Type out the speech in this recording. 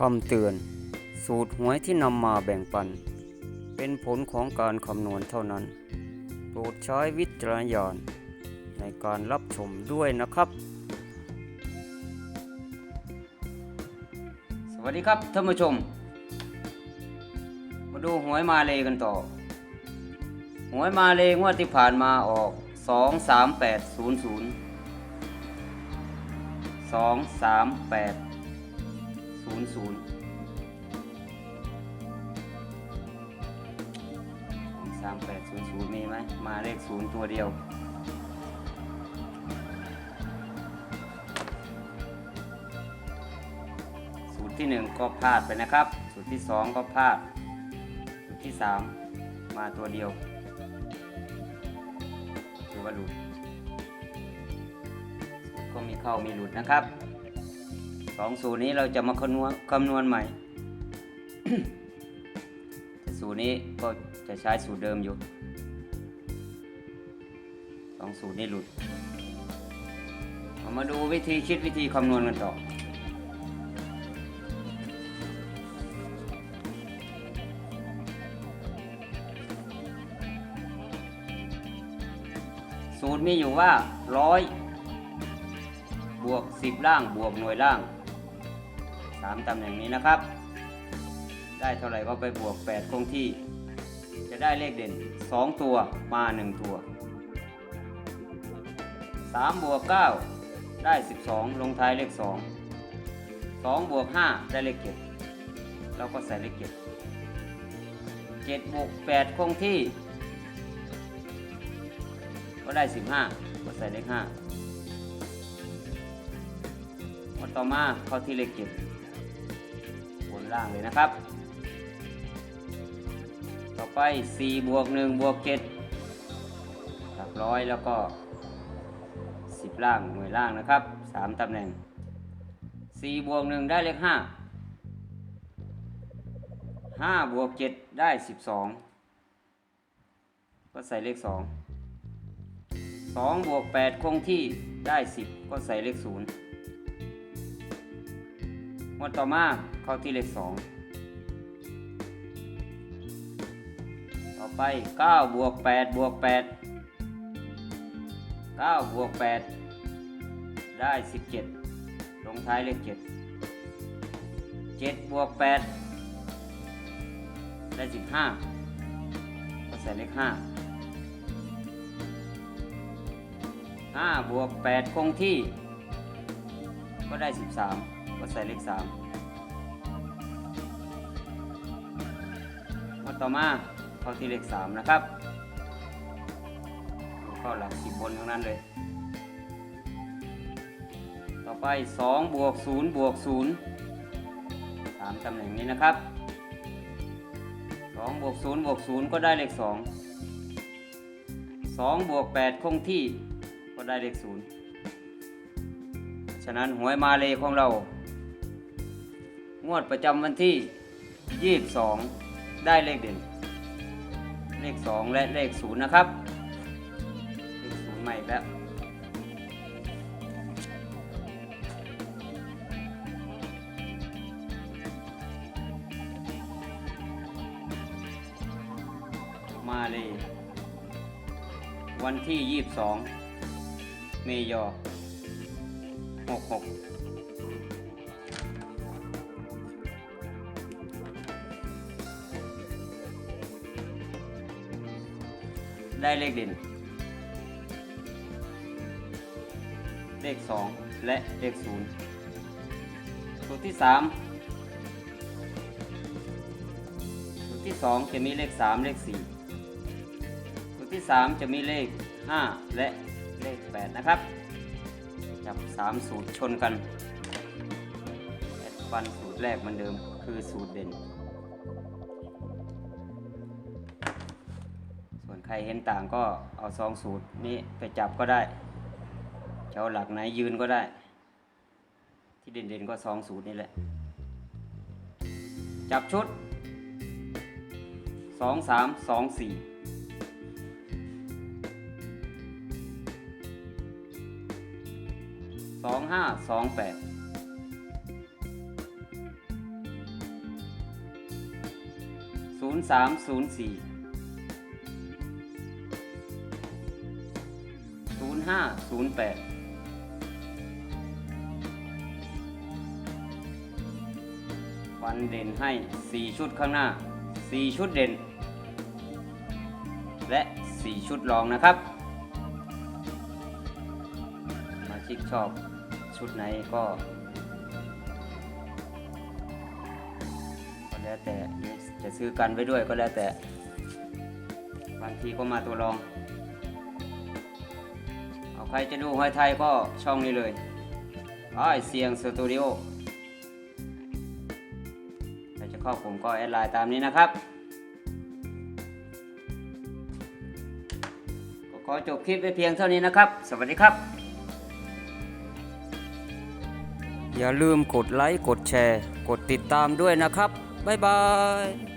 คำเตือน สูตรหวยที่นำมาแบ่งปัน เป็นผลของการคำนวณเท่านั้น โปรดใช้วิจารณญาณในการรับชมด้วยนะครับ สวัสดีครับท่านผู้ชม มาดูหวยมาเลยกันต่อ หวยมาเลยงวดที่ผ่านมาออก 2 3 8 0 0 2 3 8 ศูนย์ศูนย์สามแปดศูนย์ศูนย์มีไหมมาเลขศูนย์ตัวเดียวสูตรที่หนึ่งก็พลาดไปนะครับ สูตรที่สองก็พลาด สูตรที่สามมาตัวเดียวถือว่าหลุดก็มีเข้ามีหลุดนะครับ งสูตรนี้เราจะมาคำนวณคำนวณใหม่แต่สูตรนี้ก็จะใช้สูตรเดิมอยู่สองสูตรนี้หลุดเรามาดูวิธีคิดวิธีคำนวณกันต่อ สูตรมีอยู่ว่าร้อยบวกสิบล่างบวกหน่วยล่าง สามตำแหน่งนี้นะครับ ได้เท่าไหร่ก็ไปบวก 8 คงที่ จะได้เลขเด่น 2 ตัวมา 1 ตัว 3 บวก 9 ได้ 12 ลงท้ายเลข 2 2 บวก 5 ได้เลข 7 เราก็ใส่เลข 7 7 บวก 8 คงที่ ก็ได้ 15 ก็ใส่เลข5มาต่อมาเข้าที่เลข7บน ล่างเลยนะครับ ต่อไป 4 บวก 1 บวก7หลักร้อยแล้วก็ 10 ล่างหน่วยล่างนะครับ 3ตำแหน่ง 4 บวก 1 ได้เลข 5 5 บวก 7 ได้ 12 ก็ใส่เลข 2 2 บวก 8 คงที่ได้ 10 ก็ใส่เลข 0 หมดต่อมาเข้าที่เลข2ต่อไป9บวก8บวก8 9บวก8ได้17ลงท้ายเลข7 7บวก8ได้15ก็ใส่เลข5 5บวก8คงที่ ก็ได้13 ก็ใส่เลข3มาต่อมาเข้าที่เลข3นะครับเข้าหลักสิบบนทั้งนั้นเลย ต่อไป2บวก0บวก0 3ตำแหน่งนี้นะครับ2บวก0บวก0ก็ได้เลข2 2บวก8คงที่ก็ได้เลข0ฉะนั้นหวยมาเลยของเรา งวดประจำวันที่ 22 ได้เลขเด่น เลข 2 และเลข 0 นะครับ เลข 0 ใหม่แล้ว มาเลย วันที่ 22 เมยอ66 ได้เลขเด่น เลข 2 และเลข0สูตรที่ 3 สูตรที่ 2 จะมีเลข 3 เลข 4 สูตรที่ 3 จะมีเลข 5 และเลข 8 นะครับ จับ 3 สูตรชนกันแอดฟันสูตรแรกเหมือนเดิมคือสูตรเด่น ใครเห็นต่างก็เอาสองสูตรนี้ไปจับก็ได้จะเอาหลักไหนยืนก็ได้ ที่เด่นๆก็สองสูตรนี่แหละ จับชุดสองสามสองสี่สองห้าสองแปดศูนย์สามศูนย์สี่ ศูนย์ห้าศูนย์แปดฟันเด่นให้สี่ชุดข้างหน้าสี่ชุดเด่น และสี่ชุดรองนะครับมาชิกชอบชุดไหนก็ก็แล้วแต่จะซื้อกันไว้ด้วยก็แล้วแต่ บางทีก็มาตัวรอง รจะดูหอยไทยก็ช่องนี้เลยไอ้ายเสียงสตูดิโอใครจะเข้าผมก็แอดไลน์ตามนี้นะครับ ก็ขอจบคลิปไว้เพียงเท่านี้นะครับ สวัสดีครับ อย่าลืมกดไลค์ กดแชร์ กดติดตามด้วยนะครับ บ๊ายบาย